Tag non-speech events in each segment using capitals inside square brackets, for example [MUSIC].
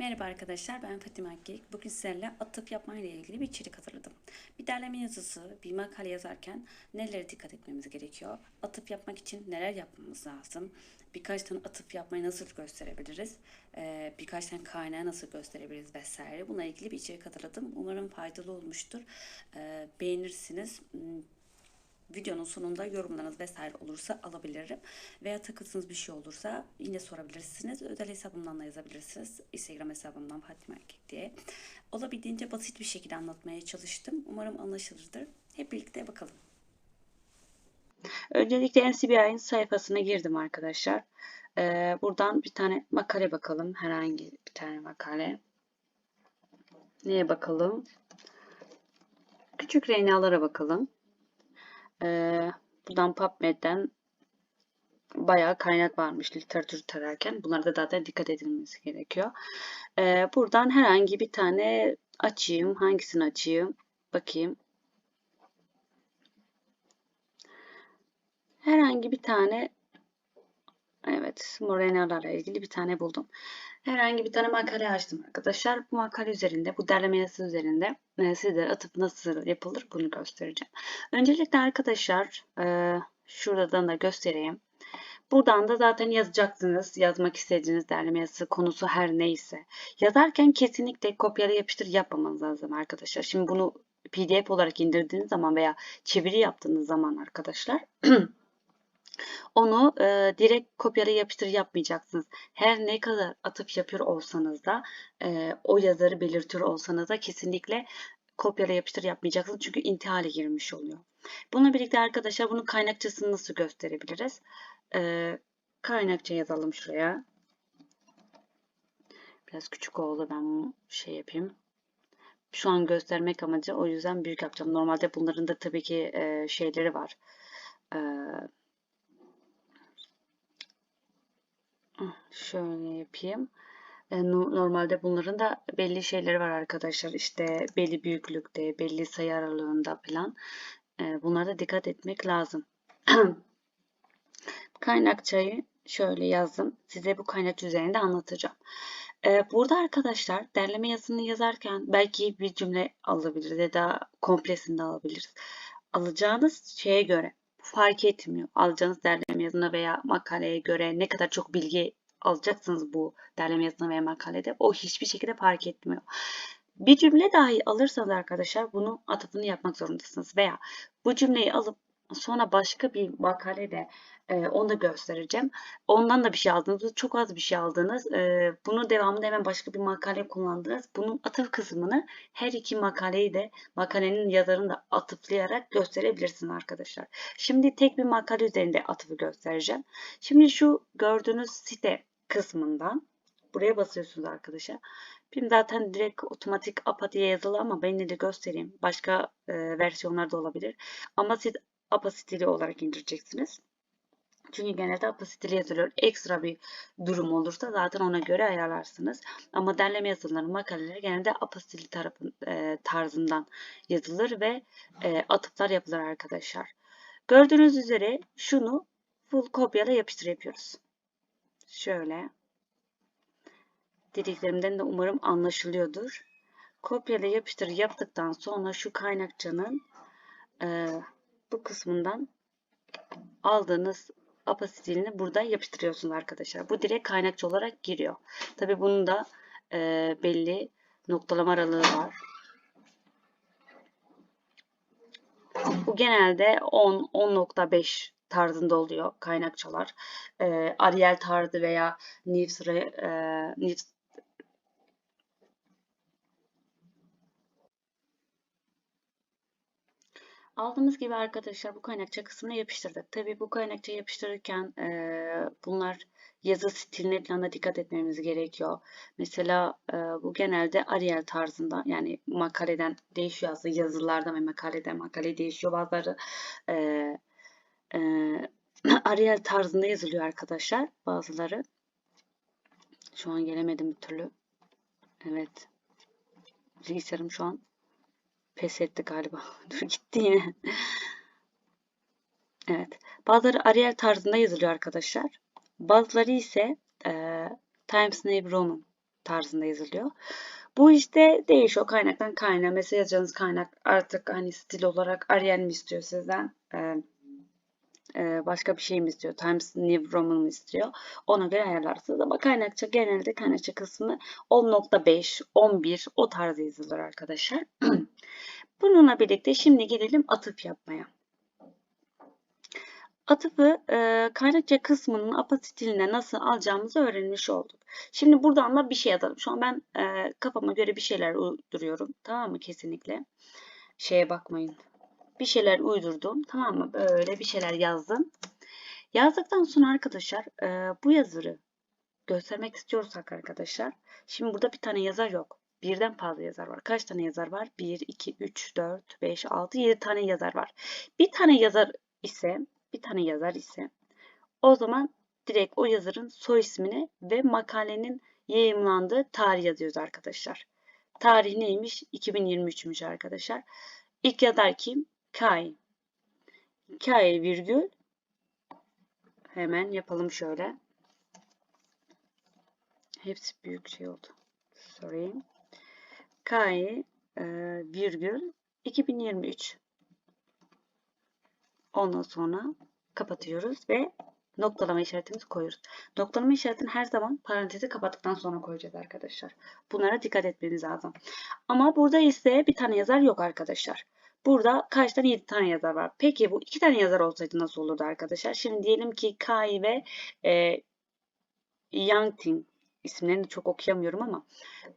Merhaba arkadaşlar ben Fatime Akgek. Bugün sizlerle atıf yapma ile ilgili bir içerik hazırladım. Bir derleme yazısı, bir makale yazarken nelere dikkat etmemiz gerekiyor? Atıf yapmak için neler yapmamız lazım? Birkaç tane atıf yapmayı nasıl gösterebiliriz? Ee, birkaç tane kaynağı nasıl gösterebiliriz vesaire. Bununla ilgili bir içerik hazırladım. Umarım faydalı olmuştur. Ee, beğenirsiniz. Videonun sonunda yorumlarınız vesaire olursa alabilirim. Veya takıldığınız bir şey olursa yine sorabilirsiniz. Özel hesabımdan da yazabilirsiniz. Instagram hesabımdan Fatma Erkek diye. Olabildiğince basit bir şekilde anlatmaya çalıştım. Umarım anlaşılırdır. Hep birlikte bakalım. Öncelikle NCBI'nin sayfasına girdim arkadaşlar. Ee, buradan bir tane makale bakalım. Herhangi bir tane makale. Neye bakalım? Küçük RNA'lara bakalım. Ee, buradan PubMed'den bayağı kaynak varmış literatür tararken. Bunlara da zaten dikkat edilmesi gerekiyor. Ee, buradan herhangi bir tane açayım. Hangisini açayım? Bakayım. Herhangi bir tane Evet, morenalarla ilgili bir tane buldum. Herhangi bir tane makale açtım arkadaşlar. Bu makale üzerinde, bu derleme yazısı üzerinde e, sizlere atıp nasıl yapılır bunu göstereceğim. Öncelikle arkadaşlar e, şuradan da göstereyim. Buradan da zaten yazacaksınız. Yazmak istediğiniz derleme yazısı konusu her neyse. Yazarken kesinlikle kopyala yapıştır yapmamanız lazım arkadaşlar. Şimdi bunu PDF olarak indirdiğiniz zaman veya çeviri yaptığınız zaman arkadaşlar [CLEARS THROAT] Onu e, direkt kopyala yapıştır yapmayacaksınız. Her ne kadar atıf yapıyor olsanız da e, o yazarı belirtiyor olsanız da kesinlikle kopyala yapıştır yapmayacaksınız. Çünkü intihale girmiş oluyor. Bununla birlikte arkadaşlar bunun kaynakçasını nasıl gösterebiliriz? E, kaynakça yazalım şuraya. Biraz küçük oldu ben şey yapayım. Şu an göstermek amacı o yüzden büyük yapacağım. Normalde bunların da tabii ki e, şeyleri var. Eee Şöyle yapayım. E, normalde bunların da belli şeyleri var arkadaşlar. İşte belli büyüklükte, belli sayı aralığında falan. E, bunlara da dikkat etmek lazım. [CLEARS THROAT] Kaynakçayı şöyle yazdım. Size bu kaynak üzerinde anlatacağım. E, burada arkadaşlar derleme yazısını yazarken belki bir cümle alabiliriz ya da komplesini alabiliriz. Alacağınız şeye göre fark etmiyor. Alacağınız derleme yazına veya makaleye göre ne kadar çok bilgi alacaksınız bu derleme yazısına veya makalede. O hiçbir şekilde fark etmiyor. Bir cümle dahi alırsanız arkadaşlar bunu atıfını yapmak zorundasınız. Veya bu cümleyi alıp sonra başka bir makalede e, onu da göstereceğim. Ondan da bir şey aldınız. Çok az bir şey aldınız. E, bunu devamında hemen başka bir makale kullandınız. Bunun atıf kısmını her iki makaleyi de makalenin yazarını da atıflayarak gösterebilirsiniz arkadaşlar. Şimdi tek bir makale üzerinde atıfı göstereceğim. Şimdi şu gördüğünüz site kısmından buraya basıyorsunuz arkadaşlar. Benim zaten direkt otomatik APA diye yazılı ama ben de göstereyim. Başka e, versiyonlar da olabilir. Ama siz APA olarak indireceksiniz. Çünkü genelde APA yazılıyor. Ekstra bir durum olursa zaten ona göre ayarlarsınız. Ama derleme yazıları, makaleleri genelde APA tarafın, e, tarzından yazılır ve e, atıflar yapılır arkadaşlar. Gördüğünüz üzere şunu full kopyala yapıştır yapıyoruz. Şöyle. Dediklerimden de umarım anlaşılıyordur. Kopyala yapıştır yaptıktan sonra şu kaynakçanın e, bu kısmından aldığınız APA stilini burada yapıştırıyorsunuz arkadaşlar. Bu direkt kaynakçı olarak giriyor. Tabi bunun da e, belli noktalama aralığı var. Bu genelde 10 10.5 tarzında oluyor kaynakçalar. E, Arial tarzı veya Nifs, e, Nifs Aldığımız gibi arkadaşlar bu kaynakça kısmına yapıştırdık. Tabii bu kaynakça yapıştırırken e, bunlar yazı stiline falan da dikkat etmemiz gerekiyor. Mesela e, bu genelde Arial tarzında yani makaleden değişiyor aslında yazılardan ve makaleden makale değişiyor. Bazıları e, e, Arial tarzında yazılıyor arkadaşlar bazıları. Şu an gelemedim bir türlü. Evet. Bilgisayarım şu an pes etti galiba. [LAUGHS] Dur gitti yine. evet. Bazıları Arial tarzında yazılıyor arkadaşlar. Bazıları ise e, Times New Roman tarzında yazılıyor. Bu işte değişiyor kaynaktan kaynağa. Mesela yazacağınız kaynak artık hani stil olarak Arial mi istiyor sizden? Ee, e, başka bir şey mi istiyor? Times New Roman mı istiyor? Ona göre ayarlarsınız. Ama kaynakça genelde kaynakça kısmı 10.5, 11 o tarz yazılır arkadaşlar. [CLEARS THROAT] Bununla birlikte şimdi gelelim atıf yapmaya. Atıfı e, kaynakça kısmının APA stiline nasıl alacağımızı öğrenmiş olduk. Şimdi buradan da bir şey yazalım. Şu an ben e, kafama göre bir şeyler uyduruyorum. Tamam mı? Kesinlikle. Şeye bakmayın. Bir şeyler uydurdum. Tamam mı? Böyle bir şeyler yazdım. Yazdıktan sonra arkadaşlar e, bu yazırı göstermek istiyorsak arkadaşlar. Şimdi burada bir tane yazar yok. Birden fazla yazar var. Kaç tane yazar var? 1, 2, 3, 4, 5, 6, 7 tane yazar var. Bir tane yazar ise bir tane yazar ise o zaman direkt o yazarın soy ismini ve makalenin yayımlandığı tarih yazıyoruz arkadaşlar. Tarih neymiş? 2023'müş arkadaşlar. İlk yazar kim? Kai. Kai virgül hemen yapalım şöyle. Hepsi büyük şey oldu. Sorry. Kai e, virgül 2023. Ondan sonra kapatıyoruz ve noktalama işaretimizi koyuyoruz. Noktalama işaretini her zaman parantezi kapattıktan sonra koyacağız arkadaşlar. Bunlara dikkat etmeniz lazım. Ama burada ise bir tane yazar yok arkadaşlar. Burada kaç tane? 7 tane yazar var. Peki bu iki tane yazar olsaydı nasıl olurdu arkadaşlar? Şimdi diyelim ki Kai ve e, Yangting isimlerini çok okuyamıyorum ama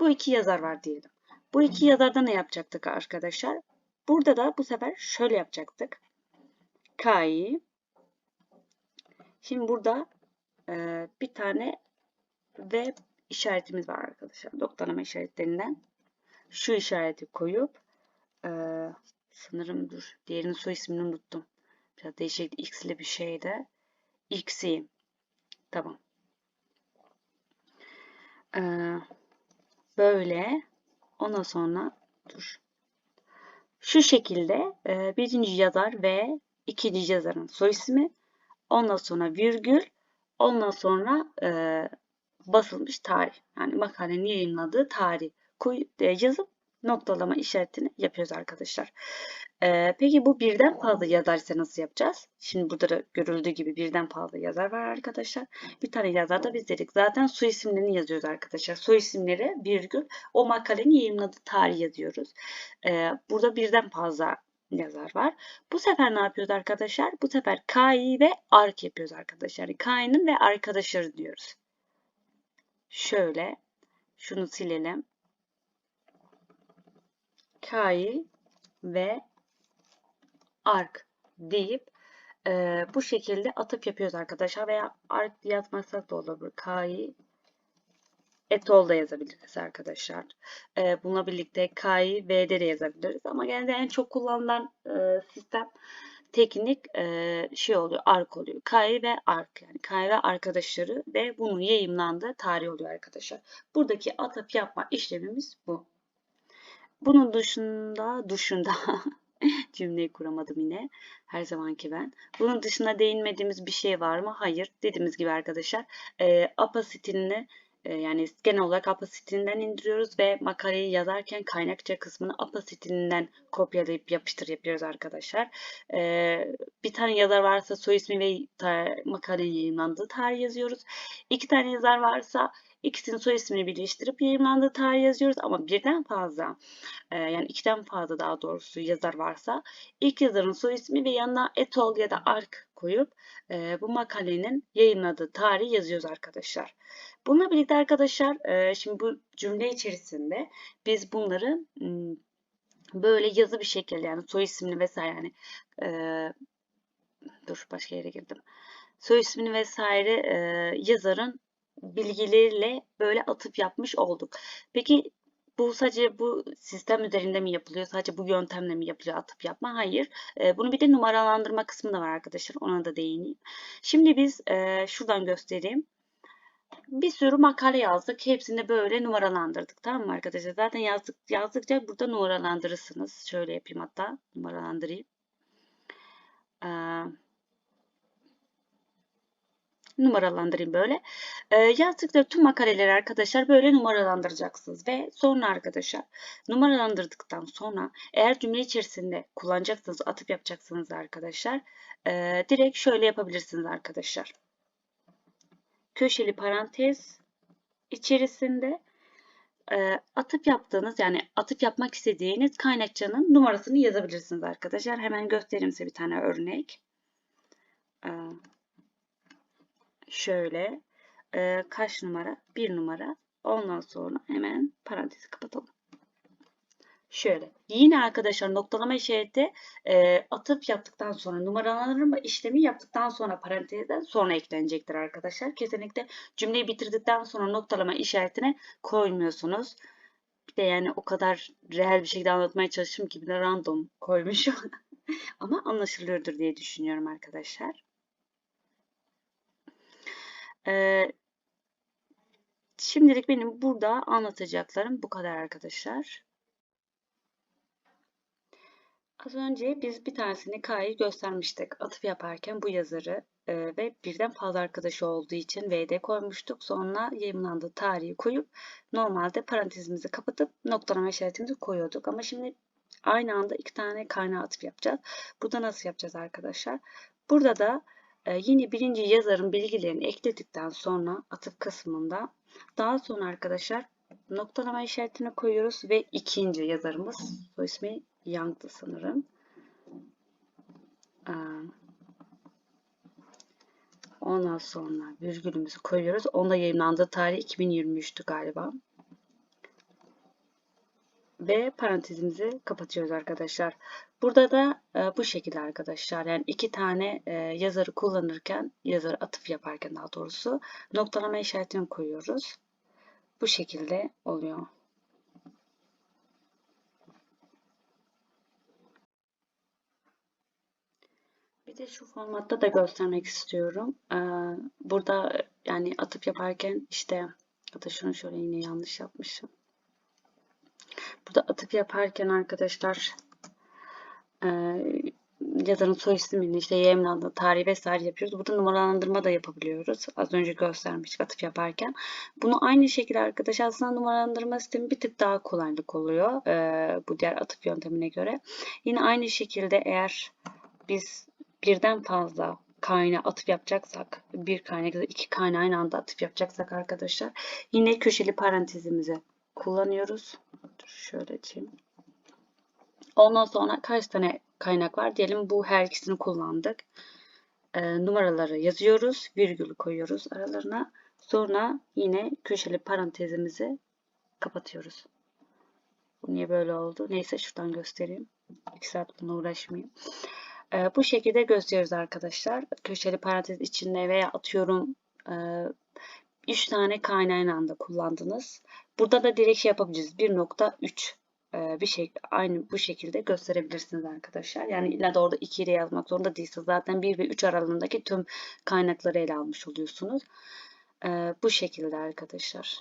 bu iki yazar var diyelim. Bu iki yazarda ne yapacaktık arkadaşlar? Burada da bu sefer şöyle yapacaktık. Kai. Şimdi burada e, bir tane ve işaretimiz var arkadaşlar. Noktalama işaretlerinden. Şu işareti koyup e, sanırım dur. Diğerinin soy ismini unuttum. Biraz değişik x'li bir şeydi. X'i. Tamam. E, böyle. Ondan sonra dur. Şu şekilde e, birinci yazar ve ikinci yazarın soy ismi, ondan sonra virgül, ondan sonra e, basılmış tarih. Yani makalenin yayınladığı tarih koy, e, yazıp noktalama işaretini yapıyoruz arkadaşlar. Ee, peki bu birden fazla yazar ise nasıl yapacağız? Şimdi burada da görüldüğü gibi birden fazla yazar var arkadaşlar. Bir tane yazar da biz dedik. Zaten soy isimlerini yazıyoruz arkadaşlar. Soy isimleri virgül o makalenin yayınladığı tarih yazıyoruz. Ee, burada birden fazla yazar var. Bu sefer ne yapıyoruz arkadaşlar? Bu sefer Kai ve Ark yapıyoruz arkadaşlar. Yani Kai'nin ve arkadaşları diyoruz. Şöyle şunu silelim. Kai ve Ark deyip e, bu şekilde atıp yapıyoruz arkadaşlar. Veya Ark yazmasak da olabilir. Kai etol da yazabiliriz arkadaşlar. E, bununla birlikte K'yı V'de de yazabiliriz. Ama genelde en çok kullanılan e, sistem teknik e, şey oluyor, ark oluyor. K'yı ve ark yani K'yı ve arkadaşları ve bunun yayımlandığı tarih oluyor arkadaşlar. Buradaki atap yapma işlemimiz bu. Bunun dışında, dışında [LAUGHS] [LAUGHS] cümleyi kuramadım yine. Her zamanki ben. Bunun dışında değinmediğimiz bir şey var mı? Hayır. Dediğimiz gibi arkadaşlar. E, APA stilini ee, yani genel olarak APA stilinden indiriyoruz ve makaleyi yazarken kaynakça kısmını APA stilinden kopyalayıp yapıştır yapıyoruz arkadaşlar. Ee, bir tane yazar varsa soy ismi ve makalenin yayınlandığı tarih yazıyoruz. İki tane yazar varsa ikisinin soy ismini birleştirip yayınlandığı tarih yazıyoruz ama birden fazla e, yani ikiden fazla daha doğrusu yazar varsa ilk yazarın soy ismi ve yanına etol ya da ark koyup e, bu makalenin yayınladığı tarih yazıyoruz arkadaşlar. Bununla birlikte arkadaşlar e, şimdi bu cümle içerisinde biz bunları böyle yazı bir şekilde yani soy ismini vesaire yani e, dur başka yere girdim. Soy ismini vesaire e, yazarın bilgileriyle böyle atıp yapmış olduk. Peki bu sadece bu sistem üzerinde mi yapılıyor? Sadece bu yöntemle mi yapılıyor atıp yapma? Hayır. E, bunu bir de numaralandırma kısmı da var arkadaşlar. Ona da değineyim. Şimdi biz e, şuradan göstereyim. Bir sürü makale yazdık. Hepsini böyle numaralandırdık. Tamam mı arkadaşlar? Zaten yazdık, yazdıkça burada numaralandırırsınız. Şöyle yapayım hatta. Numaralandırayım. Ee, numaralandırayım böyle. E, yazdıkları tüm makaleleri arkadaşlar böyle numaralandıracaksınız. Ve sonra arkadaşlar numaralandırdıktan sonra eğer cümle içerisinde kullanacaksınız, atıp yapacaksınız arkadaşlar. E, direkt şöyle yapabilirsiniz arkadaşlar. Köşeli parantez içerisinde e, atıp yaptığınız yani atıp yapmak istediğiniz kaynakçanın numarasını yazabilirsiniz arkadaşlar. Hemen göstereyim size bir tane örnek. E, şöyle e, kaç numara? Bir numara. Ondan sonra hemen parantezi kapatalım. Şöyle. Yine arkadaşlar noktalama işareti e, atıp yaptıktan sonra numaralandırma işlemi yaptıktan sonra parantezden sonra eklenecektir arkadaşlar. Kesinlikle cümleyi bitirdikten sonra noktalama işaretine koymuyorsunuz. Bir de yani o kadar reel bir şekilde anlatmaya çalıştım ki bir de random koymuşum. [LAUGHS] Ama anlaşılıyordur diye düşünüyorum arkadaşlar. Ee, şimdilik benim burada anlatacaklarım bu kadar arkadaşlar. Az önce biz bir tanesini K'yı göstermiştik. Atıf yaparken bu yazarı e, ve birden fazla arkadaşı olduğu için VD koymuştuk. Sonra yayınlandığı tarihi koyup normalde parantezimizi kapatıp noktalama işaretimizi koyuyorduk. Ama şimdi aynı anda iki tane kaynağı atıf yapacağız. Burada nasıl yapacağız arkadaşlar? Burada da yine birinci yazarın bilgilerini ekledikten sonra atıf kısmında daha sonra arkadaşlar noktalama işaretini koyuyoruz ve ikinci yazarımız soy ismi Young'dı sanırım. Ee, ondan sonra virgülümüzü koyuyoruz. Onda yayınlandığı tarih 2023'tü galiba. Ve parantezimizi kapatıyoruz arkadaşlar. Burada da e, bu şekilde arkadaşlar. Yani iki tane e, yazarı kullanırken, yazarı atıf yaparken daha doğrusu noktalama işaretini koyuyoruz. Bu şekilde oluyor. Bir de şu formatta da göstermek istiyorum. Ee, burada yani atıp yaparken işte da şunu şöyle yine yanlış yapmışım. Burada atıp yaparken arkadaşlar e, yazarın soy ismini, işte yayınlandığı tarihi vesaire yapıyoruz. Burada numaralandırma da yapabiliyoruz. Az önce göstermiştik atıf yaparken. Bunu aynı şekilde arkadaşlar aslında numaralandırma sistemi bir tık daha kolaylık oluyor. E, bu diğer atıf yöntemine göre. Yine aynı şekilde eğer biz birden fazla kaynağı atıf yapacaksak, bir kaynak ya iki kaynağı aynı anda atıf yapacaksak arkadaşlar yine köşeli parantezimizi kullanıyoruz. Dur şöyle açayım. Ondan sonra kaç tane kaynak var? Diyelim bu her ikisini kullandık. E, numaraları yazıyoruz. Virgül koyuyoruz aralarına. Sonra yine köşeli parantezimizi kapatıyoruz. Bu niye böyle oldu? Neyse şuradan göstereyim. 2 saat bununla uğraşmayayım. E, bu şekilde gösteriyoruz arkadaşlar. Köşeli parantez içinde veya atıyorum e, 3 tane kaynağı anda kullandınız. Burada da direkt şey yapabiliriz. 1.3 e, bir şey aynı bu şekilde gösterebilirsiniz arkadaşlar. Yani illa da orada 2 ile yazmak zorunda değilsiniz. Zaten 1 ve 3 aralığındaki tüm kaynakları ele almış oluyorsunuz. E, bu şekilde arkadaşlar.